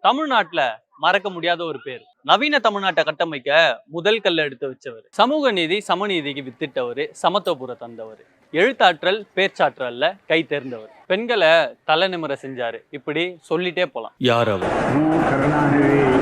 தமிழ்நாட்டுல மறக்க முடியாத ஒரு பேர். நவீன தமிழ்நாட்டை கட்டமைக்க முதல் கல்ல எடுத்து வச்சவர். சமூக நீதி சமநீதிக்கு வித்திட்டவர் சமத்துவபுர தந்தவர். எழுத்தாற்றல் பேச்சாற்றல்ல கை தேர்ந்தவர். பெண்களை தலை நிமிர செஞ்சாரு. இப்படி சொல்லிட்டே போலாம். யார் அவர்?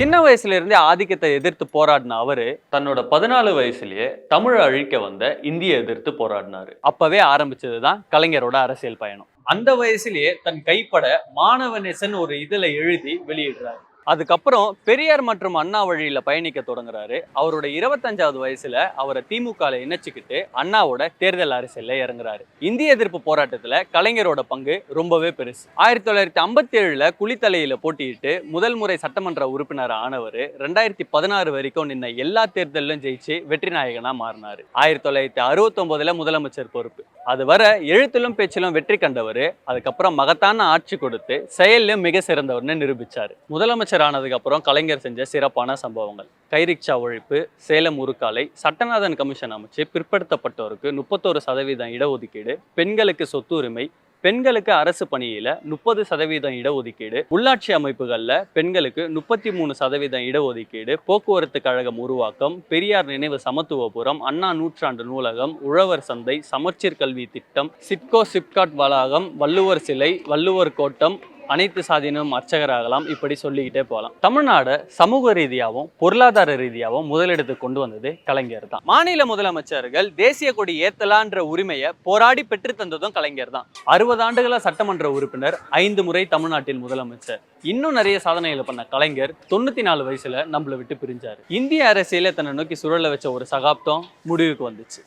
சின்ன வயசுல இருந்தே ஆதிக்கத்தை எதிர்த்து போராடின அவரு தன்னோட பதினாலு வயசுலயே தமிழை அழிக்க வந்த இந்திய எதிர்த்து போராடினாரு. அப்பவே ஆரம்பிச்சதுதான் கலைஞரோட அரசியல் பயணம். அந்த வயசுலயே தன் கைப்பட மாணவ நெசன் ஒரு இதுல எழுதி வெளியிடுறாரு. அதுக்கப்புறம் பெரியார் மற்றும் அண்ணா வழியில் பயணிக்க தொடங்குறாரு. அவரோட இருபத்தஞ்சாவது வயசுல அவரை திமுக இணைச்சிக்கிட்டு அண்ணாவோட தேர்தல் அரசியல இறங்குறாரு. இந்திய எதிர்ப்பு போராட்டத்துல கலைஞரோட பங்கு ரொம்பவே பெருசு. ஆயிரத்தி தொள்ளாயிரத்தி ஐம்பத்தி ஏழுல குளித்தலையில போட்டியிட்டு முதல் முறை சட்டமன்ற உறுப்பினர் ஆனவர் ரெண்டாயிரத்தி பதினாறு வரைக்கும் நின்ன எல்லா தேர்தலிலும் ஜெயிச்சு வெற்றி நாயகனா மாறினாரு. ஆயிரத்தி தொள்ளாயிரத்தி அறுபத்தி ஒன்பதுல முதலமைச்சர் பொறுப்பு. அது வர எழுத்திலும் பேச்சிலும் வெற்றி கண்டவர் அதுக்கப்புறம் மகத்தான ஆட்சி கொடுத்து செயலிலும் மிக சிறந்தவர்னு நிரூபித்தார் முதலமைச்சர் ஆனதுக்கப்புறம் கலைஞர் செஞ்ச சிறப்பான சம்பவங்கள். கைரிக்ஷா ஒழிப்பு சேலம் உருக்காலை சட்டநாதன் கமிஷன் அமைச்சு பிற்படுத்தப்பட்டோருக்கு முப்பத்தோரு சதவீதம் இடஒதுக்கீடு பெண்களுக்கு சொத்துரிமை பெண்களுக்கு அரசு பணியில் முப்பது சதவீதம் இடஒதுக்கீடு. உள்ளாட்சி அமைப்புகளில் பெண்களுக்கு முப்பத்தி மூணு சதவீதம் இடஒதுக்கீடு. போக்குவரத்து கழகம் உருவாக்கம் பெரியார் நினைவு சமத்துவபுரம் அண்ணா நூற்றாண்டு நூலகம் உழவர் சந்தை சமச்சீர் கல்வி திட்டம் சிட்கோ சிப்காட் வளாகம் வள்ளுவர் சிலை வள்ளுவர் கோட்டம் அனைத்து சாதியினரும் அர்ச்சகராகலாம். இப்படி சொல்லிக்கிட்டே போகலாம். தமிழ்நாடு சமூக ரீதியாகவும் பொருளாதார ரீதியாகவும் முதலிடத்துக்கு கொண்டு வந்தது கலைஞர் தான். மாநில முதலமைச்சர்கள் தேசிய கொடி ஏத்தலான்ற உரிமையை போராடி பெற்று தந்ததும் கலைஞர் தான். அறுபது ஆண்டுகளா சட்டமன்ற உறுப்பினர் ஐந்து முறை தமிழ்நாட்டில் முதலமைச்சர். இன்னும் நிறைய சாதனைகளை பண்ண கலைஞர் தொண்ணூத்தி நாலு வயசுல நம்மளை விட்டு பிரிஞ்சாரு. இந்திய அரசியல தன்னை நோக்கி சுழல வச்ச ஒரு சகாப்தம் முடிவுக்கு வந்துச்சு.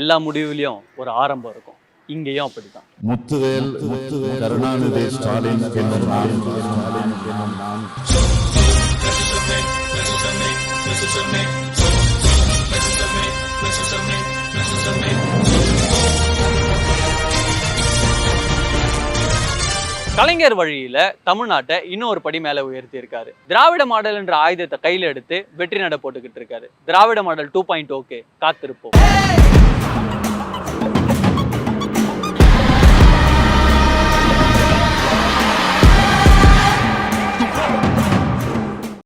எல்லா முடிவுலையும் ஒரு ஆரம்பம் இருக்கும். இங்கேயும் அப்படிதான் முத்துவேல் முத்துவேல் கருணாநிதி ஸ்டாலின் கலைஞர் வழியில தமிழ்நாட்டை இன்னும் ஒரு படி மேல உயர்த்தி இருக்காரு திராவிட மாடல் என்ற ஆயுதத்தை கையில எடுத்து வெற்றி நட போட்டுக்கிட்டு இருக்காரு. Dravida model two point okay காத்திருப்போம்.